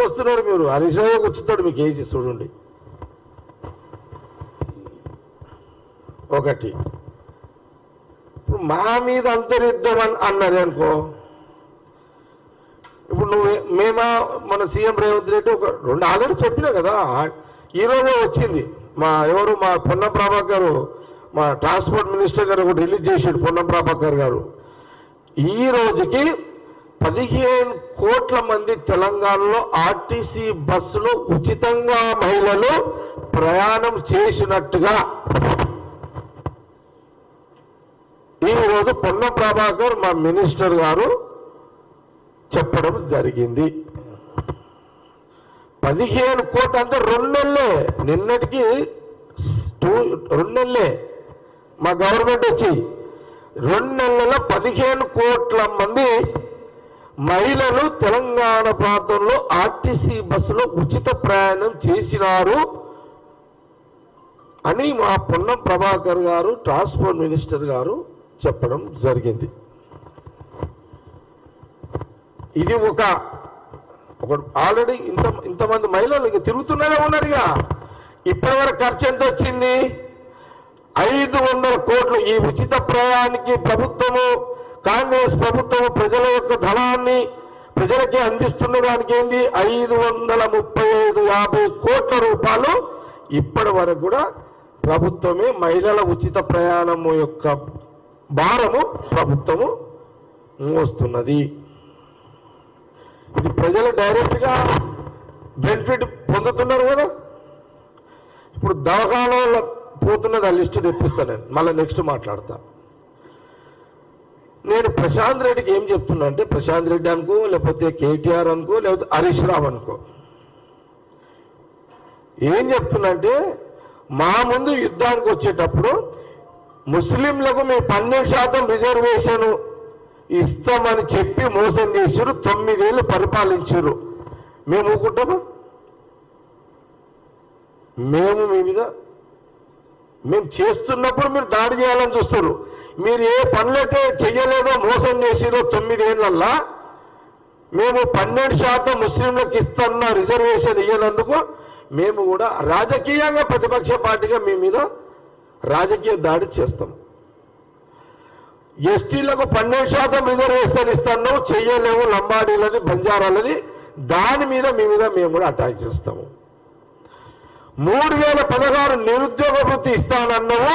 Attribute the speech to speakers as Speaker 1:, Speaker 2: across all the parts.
Speaker 1: ఎందుకు వస్తున్నారు మీరు. హరీష్ రావు వచ్చుతాడు మీకు ఏసి చూడండి. ఒకటి. ఇప్పుడు మా మీద అంతరిద్దాం అని అన్నారు అనుకో. ఇప్పుడు నువ్వు మేమా మన సీఎం రేవంత్ రెడ్డి ఒక రెండు ఆల్రెడీ చెప్పినా కదా. ఈ రోజే వచ్చింది. మా ఎవరు? మా పొన్నం ప్రభాకర్ మా ట్రాన్స్పోర్ట్ మినిస్టర్ గారు ఒకటి రిలీజ్ చేసాడు పొన్నం ప్రభాకర్ గారు. ఈ రోజుకి పదిహేను కోట్ల మంది తెలంగాణలో ఆర్టీసీ బస్సులో ఉచితంగా మహిళలు ప్రయాణం చేసినట్టుగా. ఈరోజు పొన్న ప్రభాకర్ మా మినిస్టర్ గారు చెప్పడం జరిగింది. పదిహేను కోట్ల అంటే రెండు నెలలే. నిన్నటికి టూ రెండు నెలలే. మా గవర్నమెంట్ వచ్చి రెండు నెలల పదిహేను కోట్ల మంది మహిళలు తెలంగాణ ప్రాంతంలో ఆర్టీసీ బస్సులో ఉచిత ప్రయాణం చేసినారు అని మా పొన్నం ప్రభాకర్ గారు ట్రాన్స్పోర్ట్ మినిస్టర్ గారు చెప్పడం జరిగింది. ఇది ఒక ఒక ఆల్రెడీ ఇంత ఇంతమంది మహిళలు ఇక తిరుగుతూనే ఉన్నారుగా ఇప్పటి వరకు ఖర్చు ఎంత వచ్చింది? ఐదు వందల కోట్లు ఈ ఉచిత ప్రయాణానికి ప్రభుత్వము కాంగ్రెస్ ప్రభుత్వం ప్రజల యొక్క ధనాన్ని ప్రజలకి అందిస్తున్న దానికి ఏంది? ఐదు వందల ముప్పై ఐదు యాభై కోట్ల రూపాయలు ఇప్పటి వరకు కూడా ప్రభుత్వమే మహిళల ఉచిత ప్రయాణము యొక్క భారము ప్రభుత్వము మోస్తున్నది. ఇది ప్రజలు డైరెక్ట్గా బెనిఫిట్ పొందుతున్నారు కదా. ఇప్పుడు దవకాలంలో పోతున్నది ఆ లిస్టు తెప్పిస్తాను నేను. మళ్ళీ నెక్స్ట్ మాట్లాడతాను నేను ప్రశాంత్ రెడ్డికి ఏం చెప్తున్నా అంటే ప్రశాంత్ రెడ్డి అనుకో లేకపోతే కేటీఆర్ అనుకో లేకపోతే హరీష్ రావు అనుకో. ఏం చెప్తున్నా అంటే మా ముందు యుద్ధానికి వచ్చేటప్పుడు ముస్లింలకు మేము పన్నెండు శాతం రిజర్వేషన్ ఇస్తామని చెప్పి మోసం చేసారు తొమ్మిదేళ్ళు పరిపాలించారు మేము ఊకుంటామా మేము మీ మీద మేము చేస్తున్నప్పుడు మీరు దాడి చేయాలని చూస్తారు మీరు ఏ పనులైతే చెయ్యలేదో మోసం చేసిరో తొమ్మిదేళ్ళల్లా మేము పన్నెండు శాతం ముస్లింలకు ఇస్తున్న రిజర్వేషన్ ఇయ్యనందుకు మేము కూడా రాజకీయంగా ప్రతిపక్ష పార్టీగా మీ మీద రాజకీయ దాడి చేస్తాం. ఎస్టీలకు పన్నెండు శాతం రిజర్వేషన్ ఇస్తున్నావు చెయ్యలేవు లంబాడీలది బంజారాలది దాని మీద మీ మీద మేము కూడా అటాక్ చేస్తాము. మూడు వేల పదహారు నిరుద్యోగ వృత్తి ఇస్తానన్నావు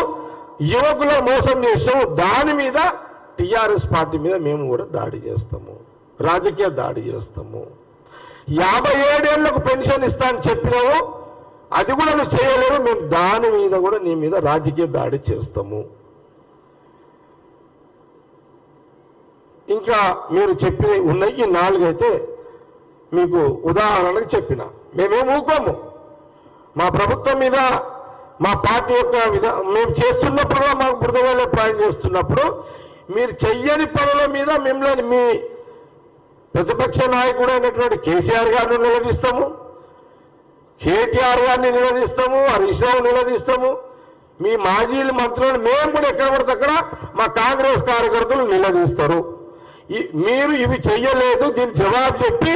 Speaker 1: యువకుల మోసం చేసావు దాని మీద టిఆర్ఎస్ పార్టీ మీద మేము కూడా దాడి చేస్తాము. రాజకీయ దాడి చేస్తాము. యాభై ఏడేళ్ళకు పెన్షన్ ఇస్తా అని చెప్పినావు అది కూడా నువ్వు చేయలేవు మేము దాని మీద కూడా నీ మీద రాజకీయ దాడి చేస్తాము. ఇంకా మీరు చెప్పిన ఉన్నాయి ఈ నాలుగైతే మీకు ఉదాహరణకు చెప్పిన. మేమేం ఊకోము. మా ప్రభుత్వం మీద మా పార్టీ యొక్క విధా మేము చేస్తున్నప్పుడు మాకు బురదగాలే ప్రయాణం చేస్తున్నప్పుడు మీరు చెయ్యని పనుల మీద మిమ్మల్ని మీ ప్రతిపక్ష నాయకుడు అయినటువంటి కేసీఆర్ గారిని నిలదీస్తాము. కేటీఆర్ గారిని నిలదీస్తాము. హరీష్ రావు నిలదీస్తాము. మీ మాజీ మంత్రులను మేము కూడా ఎక్కడ పడితే అక్కడ మా కాంగ్రెస్ కార్యకర్తలు నిలదీస్తారు. మీరు ఇవి చెయ్యలేదు దీని జవాబు చెప్పి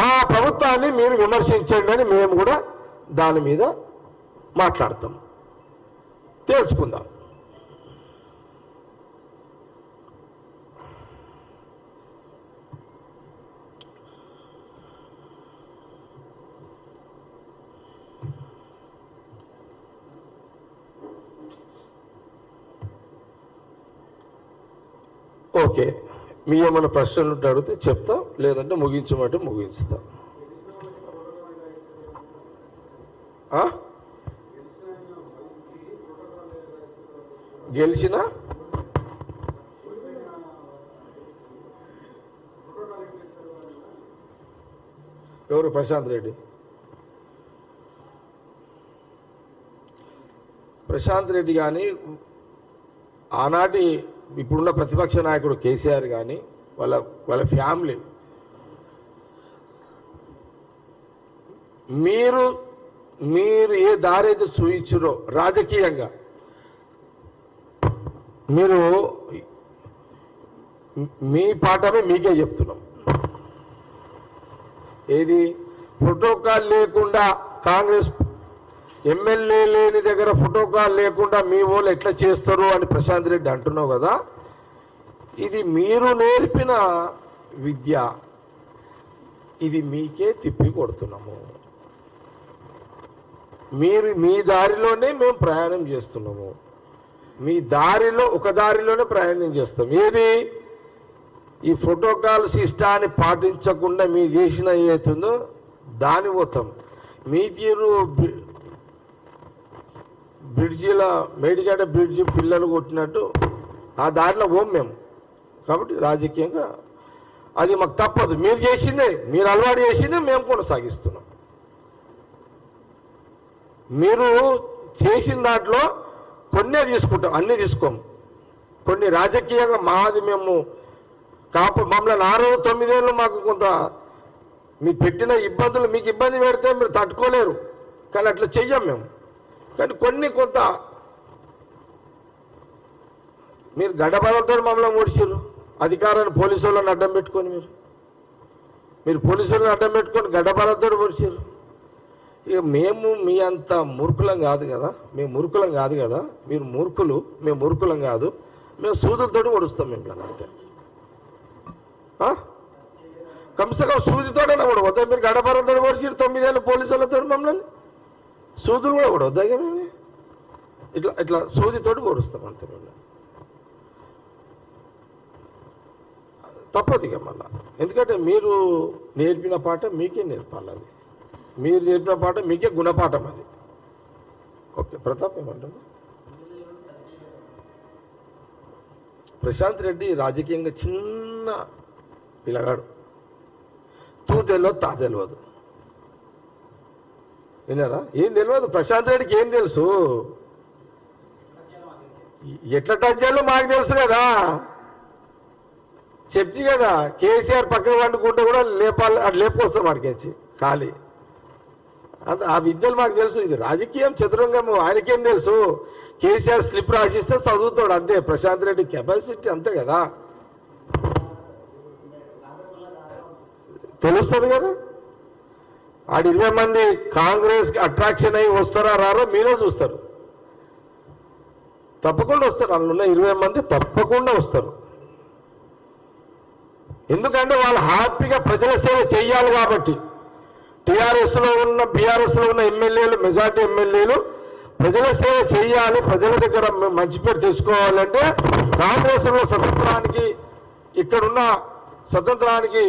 Speaker 1: మా ప్రభుత్వాన్ని మీరు విమర్శించండి అని మేము కూడా దాని మీద మాట్లాడతాం. తేల్చుకుందాం. ఓకే. మీ ఏమైనా ప్రశ్నలు ఉంటే అడిగితే చెప్తా. లేదంటే ముగించమంటే ముగించుతాం ఆ? గెలిచిన? ఎవరు? ప్రశాంత్ రెడ్డి. ప్రశాంత్ రెడ్డి కానీ ఆనాటి ఇప్పుడున్న ప్రతిపక్ష నాయకుడు కేసీఆర్ కానీ వాళ్ళ వాళ్ళ ఫ్యామిలీ. మీరు మీరు ఏ దారి అయితే చూయించారో రాజకీయంగా మీరు మీ పాఠమే మీకే చెప్తున్నాం. ఏది? ప్రోటోకాల్ లేకుండా కాంగ్రెస్ ఎమ్మెల్యే లేని దగ్గర ప్రోటోకాల్ లేకుండా మీ వాళ్ళు ఎట్లా చేస్తారు అని ప్రశాంత్ రెడ్డి అంటున్నావు కదా? ఇది మీరు నేర్పిన విద్య. ఇది మీకే తిప్పి కొడుతున్నాము. మీరు మీ దారిలోనే మేము ప్రయాణం చేస్తున్నాము. మీ దారిలో ఒక దారిలోనే ప్రయాణం చేస్తాం. ఏది? ఈ ప్రోటోకాల్ సిస్టాన్ని పాటించకుండా మీరు చేసిన ఏదైతుందో దాని పోతాం. మీ తీరు బ్రిడ్జిల మేడిగడ్డ బ్రిడ్జి పిల్లలు కొట్టినట్టు ఆ దారిలో పోం మేము. కాబట్టి రాజకీయంగా అది మాకు తప్పదు. మీరు చేసిందే మీరు అలవాటు చేసిందే మేము కొనసాగిస్తున్నాం. మీరు చేసిన దాంట్లో కొన్నే తీసుకుంటాం అన్నీ తీసుకోము కొన్ని రాజకీయంగా మాది మేము కాపు మమ్మల్ని ఆరు తొమ్మిదేళ్ళు మాకు కొంత మీరు పెట్టిన ఇబ్బందులు మీకు ఇబ్బంది పెడితే మీరు తట్టుకోలేరు. కానీ అట్లా చెయ్యం మేము. కానీ కొన్ని కొంత మీరు గడబడలతో మమ్మల్ని ఓడిచారు అధికారాన్ని పోలీసు వాళ్ళని అడ్డం పెట్టుకొని మీరు. మీరు పోలీసు వాళ్ళని అడ్డం పెట్టుకొని గడ్డబలతో ఓడిచారు ఇక మేము మీ అంత మూర్ఖులం కాదు కదా. మేము మూర్ఖులం కాదు కదా. మీరు మూర్ఖులు మేము మూర్ఖులం కాదు. మేము సూదులతోటి ఓడుస్తాం మిమ్మల్ని అంతే. కమ్సకం కమ్సే సూదితోటైనా కూడా వద్దా మీరు గడపరంతో ఓడిచారు తొమ్మిదేళ్ళు పోలీసు వాళ్ళతో మమ్మల్ని. సూదులు కూడా కూడా వద్దా మేము? ఇట్లా ఇట్లా సూదితోటి ఓడుస్తాం అంతే మేము. తప్పదు ఇక మళ్ళా. ఎందుకంటే మీరు నేర్పిన పాట మీకే నేర్పాలి అది మీరు నేర్పిన పాఠం మీకే గుణపాఠం అది. ఓకే ప్రతాప్ ఏమంటారు? ప్రశాంత్ రెడ్డి రాజకీయంగా చిన్న పిల్లగాడు. తూ తెలియదు తా తెలియదు. విన్నారా? ఏం తెలియదు ప్రశాంత్ రెడ్డికి ఏం తెలుసు? ఎట్లా టచ్ చేయాలో మాకు తెలుసు కదా. చెప్తి కదా కేసీఆర్ పక్కన వండుకుంటే కూడా లేపాలి అటు లేపుకొస్తాం అడిగించి ఖాళీ. ఆ విద్యలు మాకు తెలుసు. ఇది రాజకీయం చతురంగం ఆయనకేం తెలుసు? కేసీఆర్ స్లిప్ రాసిస్తే చదువుతాడు అంతే. ప్రశాంత్ రెడ్డి కెపాసిటీ అంతే కదా. తెలుస్తుంది కదా? ఆడు ఇరవై మంది కాంగ్రెస్కి అట్రాక్షన్ అయ్యి వస్తారా రారో మీరే చూస్తారు. తప్పకుండా వస్తారు. అందులో ఉన్న ఇరవై మంది తప్పకుండా వస్తారు. ఎందుకంటే వాళ్ళు హ్యాపీగా ప్రజల సేవ చెయ్యాలి కాబట్టి. టీఆర్ఎస్లో ఉన్న బీఆర్ఎస్లో ఉన్న ఎమ్మెల్యేలు మెజార్టీ ఎమ్మెల్యేలు ప్రజల సేవ చేయాలి ప్రజల దగ్గర మంచి పేరు తెచ్చుకోవాలంటే కాంగ్రెస్లో స్వతంత్రానికి ఇక్కడున్న స్వతంత్రానికి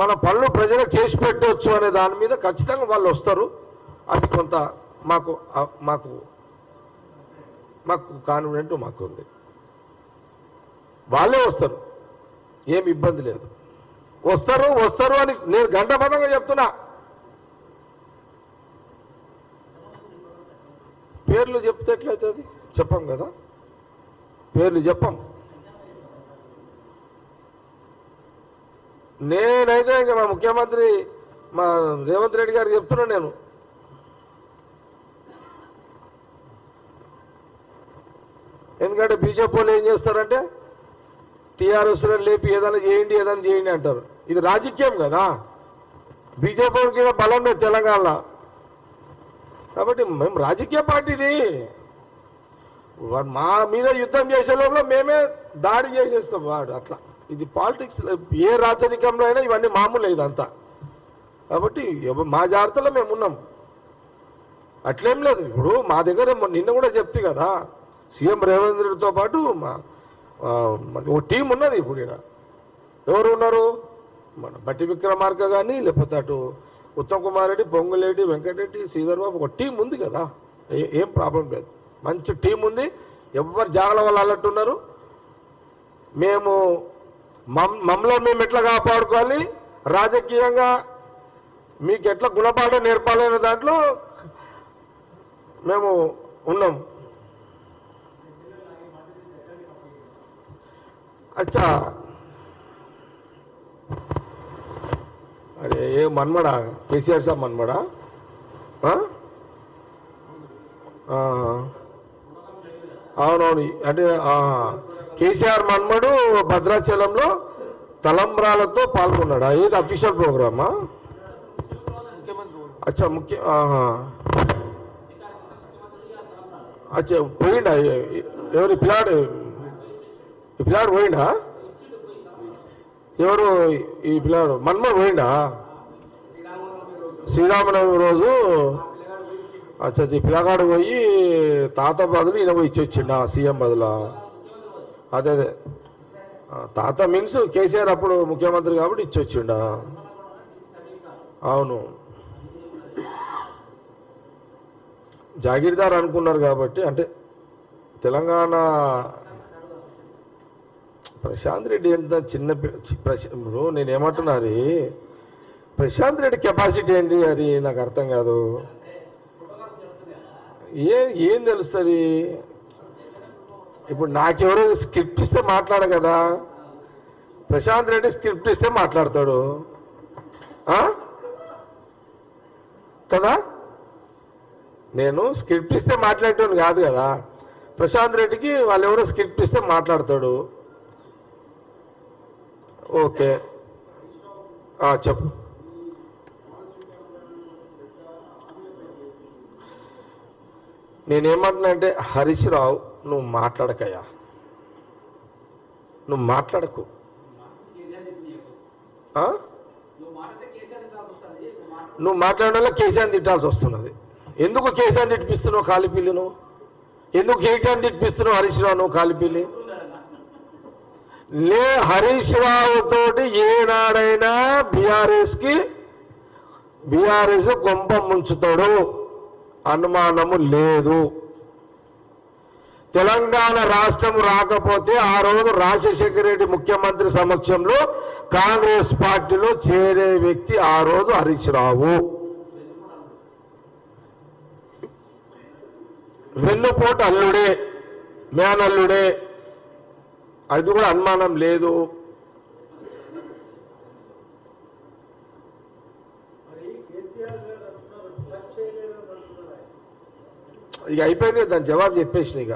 Speaker 1: మన పనులు ప్రజలకు చేసి పెట్టవచ్చు అనే దాని మీద ఖచ్చితంగా వాళ్ళు వస్తారు. అది కొంత మాకు మాకు మాకు కాన్ఫిడెంట్ మాకు ఉంది. వాళ్ళే వస్తారు. ఏమి ఇబ్బంది లేదు. వస్తారు వస్తారు అని నేను గంటపదంగా చెప్తున్నా. పేర్లు చెప్తే ఎట్లయితుంది? చెప్పం కదా? పేర్లు చెప్పం. నేనైతే ఇంకా మా ముఖ్యమంత్రి మా రేవంత్ రెడ్డి గారు చెప్తున్నా నేను. ఎందుకంటే బీజేపీ వాళ్ళు ఏం చేస్తారంటే టీఆర్ఎస్లో లేపి ఏదైనా చేయండి ఏదైనా చేయండి అంటారు. ఇది రాజకీయం కదా? బీజేపీకి బలం లేదు తెలంగాణలో. కాబట్టి మేము రాజకీయ పార్టీది. మా మీద యుద్ధం చేసే లోపల మేమే దాడి చేసేస్తాం వాడు అట్లా. ఇది పాలిటిక్స్ ఏ రాచరికంలో అయినా ఇవన్నీ మామూలు ఇదంతా. కాబట్టి మా జాగ్రత్తలో మేము ఉన్నాం. అట్లేం లేదు. ఇప్పుడు మా దగ్గర నిన్న కూడా చెప్తే కదా సీఎం రేవంత్ రెడ్డితో పాటు మా ఓ టీం ఉన్నది ఇప్పుడు ఇక్కడ ఎవరు ఉన్నారు? మన బట్టి విక్రమార్క కానీ లేకపోతే అటు ఉత్తమ్ కుమార్ రెడ్డి పొంగులేటి వెంకటరెడ్డి శ్రీధర్ బాబు ఒక టీం ఉంది కదా. ఏం ప్రాబ్లం లేదు. మంచి టీం ఉంది. ఎవరు జాగల వాళ్ళు అన్నట్టున్నారు. మేము మమ్ మమ్మల్ని మేము ఎట్లా కాపాడుకోవాలి? రాజకీయంగా మీకు ఎట్లా గుణపాఠం నేర్పాలి అనే దాంట్లో మేము ఉన్నాం. అచ్చా అరే ఏ మన్మడా? కేసీఆర్ సాబ్ మన్మడా? అవునవును అంటే కేసీఆర్ మన్మడు భద్రాచలంలో తలంబ్రాలతో పాల్గొన్నాడా? ఏది అఫీషియల్ ప్రోగ్రామా? అచ్చా ముఖ్య అచ్చా పోయిండా? ఎవరి ఈ పిల్లాడు పిల్లాడు పోయిండా? ఎవరు ఈ పిల్లాడు మన్మోహన్ పోయిండా? శ్రీరామనవమి రోజు అచ్చా ఈ పిల్లగాడు పోయి తాత బదులు ఈయన పోయి ఇచ్చి వచ్చిండా సీఎం బదులా. అదే అదే. తాత మీన్స్ కేసీఆర్ అప్పుడు ముఖ్యమంత్రి కాబట్టి ఇచ్చి వచ్చిండా అవును. జాగీర్దార్ అనుకున్నారు కాబట్టి అంటే తెలంగాణ ప్రశాంత్ రెడ్డి ఎంత చిన్న పి- చి- ఇప్పుడు నేను ఏమంటున్నది ప్రశాంత్ రెడ్డి కెపాసిటీ ఏంది అది నాకు అర్థం కాదు. ఏ ఏం తెలుస్తుంది? ఇప్పుడు నాకెవరో స్క్రిప్ట్ ఇస్తే మాట్లాడ కదా. ప్రశాంత్ రెడ్డి స్క్రిప్ట్ ఇస్తే మాట్లాడతాడు. కదా? నేను స్క్రిప్ట్ ఇస్తే మాట్లాడేటోని కాదు కదా. ప్రశాంత్ రెడ్డికి వాళ్ళు ఎవరో స్క్రిప్ట్ ఇస్తే మాట్లాడతాడు. ఓకే. చెప్పు. నేనేమంటున్నా అంటే హరీష్ రావు నువ్వు మాట్లాడకయ్యా. నువ్వు మాట్లాడకు. నువ్వు మాట్లాడడం వల్ల కేసీఆర్ తిట్టాల్సి వస్తున్నది. ఎందుకు కేసీఆర్ తిట్టిపిస్తున్నావు నువ్వు? ఎందుకు కేటీఆర్ తిట్టిపిస్తున్నావు హరీష్ రావు నువ్వు కాలిపిల్లి? లే హరీష్ రావు తోటి ఏనాడైనా బీఆర్ఎస్కి బీఆర్ఎస్ కొంప ముంచుతాడు. అనుమానము లేదు. తెలంగాణ రాష్ట్రం రాకపోతే ఆ రోజు రాజశేఖర రెడ్డి ముఖ్యమంత్రి సమక్షంలో కాంగ్రెస్ పార్టీలో చేరే వ్యక్తి ఆ రోజు హరీష్ రావు వెన్నుపోటు అల్లుడే మేనల్లుడే అది కూడా అనుమానం లేదు. ఇక అయిపోయింది దాని జవాబు చెప్పేసిన ఇక?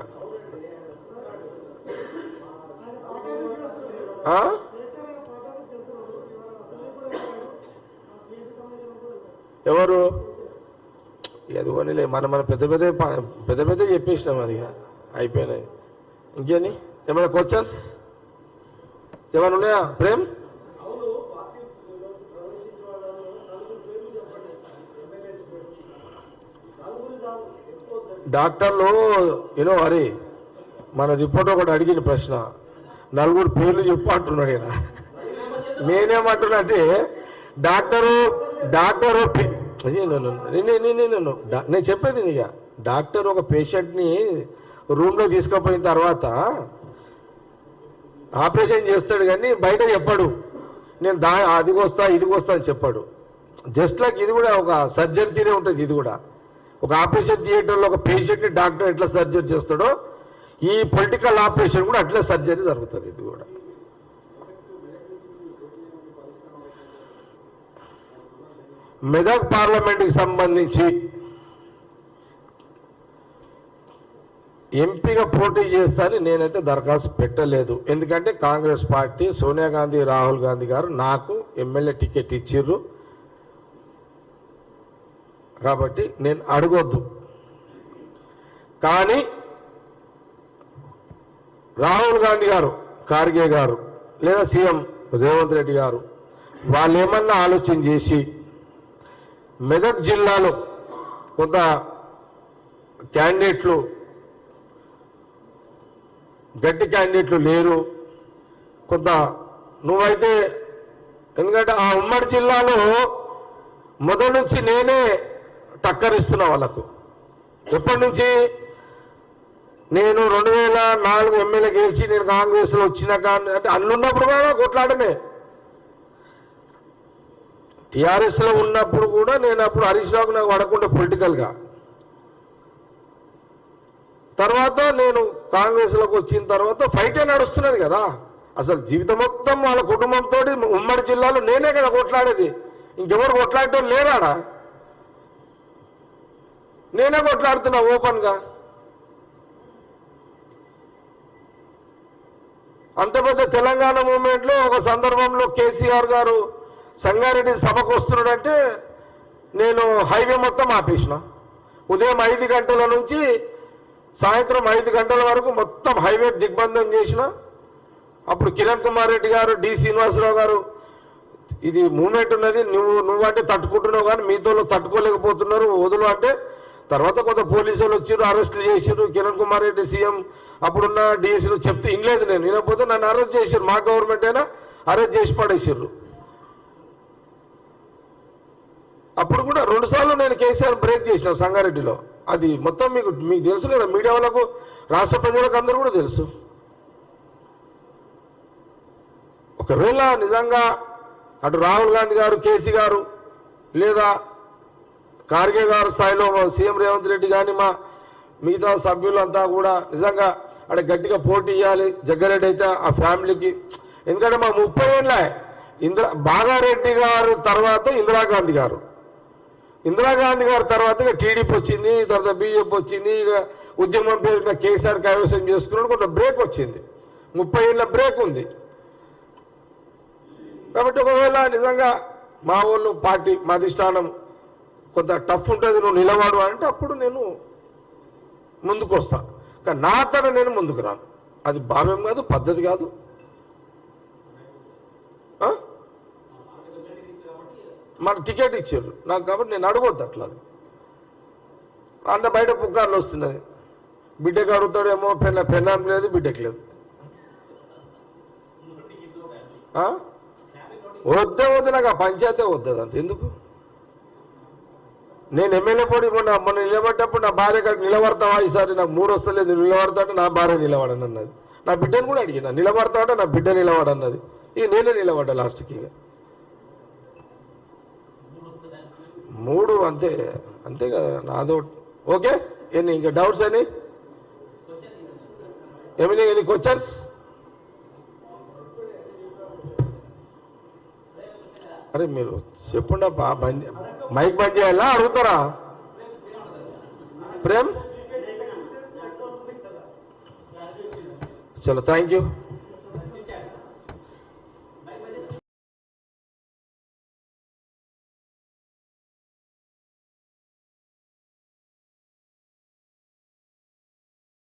Speaker 1: ఎవరు? అది కొనిలే మన మన పెద్ద పెద్ద పెద్ద పెద్ద చెప్పేసినాం అది ఇక. అయిపోయినాయి. ఇంకేంటి? ఏమైనా క్వశ్చన్స్ ఏమైనా ఉన్నాయా? ప్రేమ్? డాక్టర్లు యూనో హరి మన రిపోర్ట్ ఒకటి అడిగిన ప్రశ్న. నలుగురు పేర్లు చెప్పు అంటున్నాడు ఈయన. నేనేమంటున్నా అంటే డాక్టరు డాక్టరు నేను- నేను- డా- నేను చెప్పేది ఇక డాక్టర్ ఒక పేషెంట్ని రూమ్లో తీసుకుపోయిన తర్వాత ఆపరేషన్ చేస్తాడు కానీ బయట చెప్పాడు. నేను దా అదిగొస్తా వస్తా ఇదిగొస్తా వస్తా అని చెప్పాడు. జస్ట్ లైక్ ఇది కూడా ఒక సర్జరీ తీరే ఉంటుంది ఇది కూడా. ఒక ఆపరేషన్ థియేటర్లో ఒక పేషెంట్ని డాక్టర్ ఎట్లా సర్జరీ చేస్తాడో ఈ పొలిటికల్ ఆపరేషన్ కూడా అట్లా సర్జరీ జరుగుతుంది ఇది కూడా. మెదక్ పార్లమెంట్కి సంబంధించి ఎంపీగా పోటీ చేస్తారని నేనైతే దరఖాస్తు పెట్టలేదు. ఎందుకంటే కాంగ్రెస్ పార్టీ సోనియా గాంధీ రాహుల్ గాంధీ గారు నాకు ఎమ్మెల్యే టికెట్ ఇచ్చిర్రు. కాబట్టి నేను అడగొద్దు. కానీ రాహుల్ గాంధీ గారు ఖార్గే గారు లేదా సీఎం రేవంత్ రెడ్డి గారు వాళ్ళు ఏమన్నా ఆలోచన చేసి మెదక్ జిల్లాలో కొంత క్యాండిడేట్లు గట్టి క్యాండిడేట్లు లేరు. కొంత నువ్వైతే ఎందుకంటే ఆ ఉమ్మడి జిల్లాలో మొదటి నుంచి నేనే టక్కరిస్తున్నా వాళ్ళకు. ఎప్పటి నుంచి? నేను రెండు వేల నాలుగు ఎమ్మెల్యే గెలిచి నేను కాంగ్రెస్లో వచ్చినాక అంటే అన్నున్నప్పుడు కూడా కొట్లాడమే. టీఆర్ఎస్లో ఉన్నప్పుడు కూడా నేను అప్పుడు హరీష్ రావుకు నాకు పడకుండా పొలిటికల్గా తర్వాత నేను కాంగ్రెస్లోకి వచ్చిన తర్వాత ఫైటే నడుస్తున్నది కదా. అసలు జీవితం మొత్తం వాళ్ళ కుటుంబంతో ఉమ్మడి జిల్లాలో నేనే కదా కొట్లాడేది. ఇంకెవరు కొట్లాడటం లేరాడా నేనే కొట్లాడుతున్నా ఓపెన్గా. అంత పెద్ద తెలంగాణ మూమెంట్లో ఒక సందర్భంలో కేసీఆర్ గారు సంగారెడ్డి సభకు వస్తున్నాడంటే నేను హైవే మొత్తం ఆపేసిన. ఉదయం ఐదు గంటల నుంచి సాయంత్రం ఐదు గంటల వరకు మొత్తం హైవే దిగ్బంధం చేసిన. అప్పుడు కిరణ్ కుమార్ రెడ్డి గారు డి శ్రీనివాసరావు గారు ఇది మూమెంట్ ఉన్నది నువ్వు నువ్వంటే తట్టుకుంటున్నావు కానీ మీతో తట్టుకోలేకపోతున్నారు వదులు అంటే తర్వాత కొంత పోలీసులు వచ్చారు అరెస్టులు చేసారు కిరణ్ కుమార్ రెడ్డి సీఎం అప్పుడున్న డిఎస్సీలు చెప్తే ఇనలేదు నేను. వినకపోతే నన్ను అరెస్ట్ చేశారు మా గవర్నమెంట్ అయినా అరెస్ట్ చేసి పడేసారు అప్పుడు కూడా రెండుసార్లు నేను కేసీఆర్ బ్రేక్ చేసిన సంగారెడ్డిలో. అది మొత్తం మీకు మీకు తెలుసు కదా మీడియా వాళ్ళకు రాష్ట్ర ప్రజలకు అందరూ కూడా తెలుసు. ఒకవేళ నిజంగా అటు రాహుల్ గాంధీ గారు కేసీ గారు లేదా ఖార్గే గారు స్థాయిలో సీఎం రేవంత్ రెడ్డి కానీ మా మిగతా సభ్యులంతా కూడా నిజంగా అక్కడ గట్టిగా పోటీ ఇవ్వాలి జగ్గారెడ్డి అయితే ఆ ఫ్యామిలీకి ఎందుకంటే మా ముప్పై ఏళ్ళ ఇందిరా బాగారెడ్డి గారు తర్వాత ఇందిరాగాంధీ గారు. ఇందిరాగాంధీ గారి తర్వాత ఇక టీడీపీ వచ్చింది తర్వాత బీజేపీ వచ్చింది ఇక ఉద్యమం పేరు ఇంకా కేసీఆర్ కైవసం చేసుకున్నాడు కొంత బ్రేక్ వచ్చింది. ముప్పై ఏళ్ళ బ్రేక్ ఉంది. కాబట్టి ఒకవేళ నిజంగా మా వాళ్ళు పార్టీ మా అధిష్టానం కొంత టఫ్ ఉంటుంది నువ్వు నిలబడు అంటే అప్పుడు నేను ముందుకు వస్తా. కానీ నా తన నేను ముందుకు రాను. అది భావ్యం కాదు పద్ధతి కాదు. మాకు టికెట్ ఇచ్చారు. నాకు కాబట్టి నేను అడగొద్దు అట్లా అది. అంత బయట పుకార్లు వస్తున్నాయి. బిడ్డకు అడుగుతాడేమో పెన్న పెన్నాం లేదు బిడ్డకు లేదు. వద్దే వద్దు నాకు ఆ పంచాయతే వద్దు అంత. ఎందుకు? నేను ఎమ్మెల్యే పోటీ మొన్న మొన్న నిలబడ్డప్పుడు నా భార్య కాడ నిలబడతావా? ఈసారి నాకు మూడు వస్తలేదు నిలబడతా నా భార్య నిలబడనన్నది. నా బిడ్డను కూడా అడిగిన నిలబడతా నా బిడ్డ నిలబడన్నది. ఇక నేనే నిలబడ్డా లాస్ట్కి ఇక. మూడు అంతే అంతే కదా నాదో ఓకే ఎన్ని ఇంకా డౌట్స్ అని ఏమైనా ఎన్ని క్వశ్చన్స్ అరే మీరు చెప్పండి అబ్బా బంద్ మైక్ బంద్ చేయాలా? అడుగుతారా? ప్రేమ్? చలో థ్యాంక్ యూ.